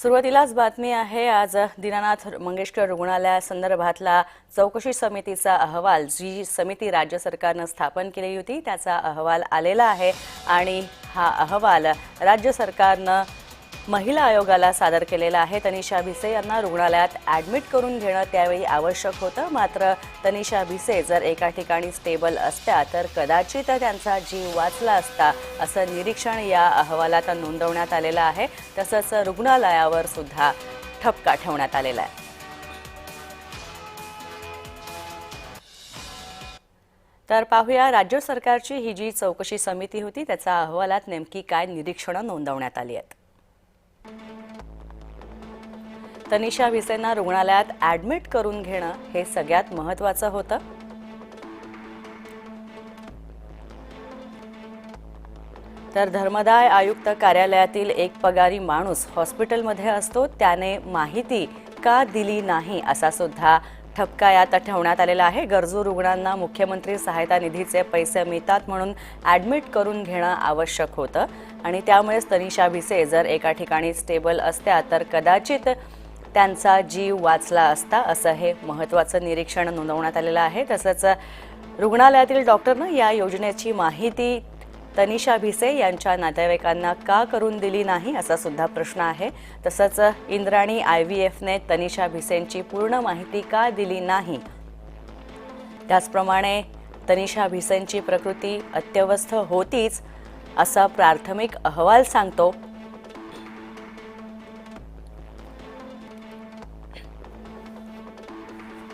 सुरुवातीलाच बातमी आहे आज दीनानाथ मंगेशकर रुग्णालयासंदर्भातला चौकशी समितीचा अहवाल जी समिती राज्य सरकारनं स्थापन केली होती त्याचा अहवाल आलेला आहे आणि हा अहवाल राज्य सरकारनं महिला आयोगाला सादर केलेला आहे. तनिषा भिसे यांना रुग्णालयात ॲडमिट करून घेणं त्यावेळी आवश्यक होतं. मात्र तनिषा भिसे जर एका ठिकाणी स्टेबल असत्या तर कदाचित त्यांचा जीव वाचला असता असं निरीक्षण या अहवालात नोंदवण्यात आलेलं आहे. तसंच रुग्णालयावर सुद्धा ठपका ठेवण्यात आलेला आहे. तर पाहूया राज्य सरकारची ही जी चौकशी समिती होती त्याचा अहवालात नेमकी काय निरीक्षणं नोंदवण्यात आली आहेत. तनिषा भिसेंना रुग्णालयात ॲडमिट करून घेणं हे सगळ्यात महत्त्वाचं होतं. तर धर्मदाय आयुक्त कार्यालयातील एक पगारी माणूस हॉस्पिटलमध्ये असतो त्याने माहिती का दिली नाही असा सुद्धा ठपका यात ठेवण्यात आलेला आहे. गरजू रुग्णांना मुख्यमंत्री सहायता निधीचे पैसे मिळतात म्हणून ॲडमिट करून घेणं आवश्यक होतं. आणि त्यामुळेच तनिषा भिसे जर एका ठिकाणी स्टेबल असत्या तर कदाचित त्यांचा जीव वाचला असता असं हे महत्त्वाचं निरीक्षण नोंदवण्यात आलेलं आहे. तसंच रुग्णालयातील डॉक्टरनं या योजनेची माहिती तनिषा भिसे यांच्या नातेवाईकांना का करून दिली नाही असा सुद्धा प्रश्न आहे. तसंच इंद्राणी आय व्ही एफने तनिषा भिसेंची पूर्ण माहिती का दिली नाही? त्याचप्रमाणे तनिषा भिसेंची प्रकृती अत्यवस्थ होतीच असा प्राथमिक अहवाल सांगतो.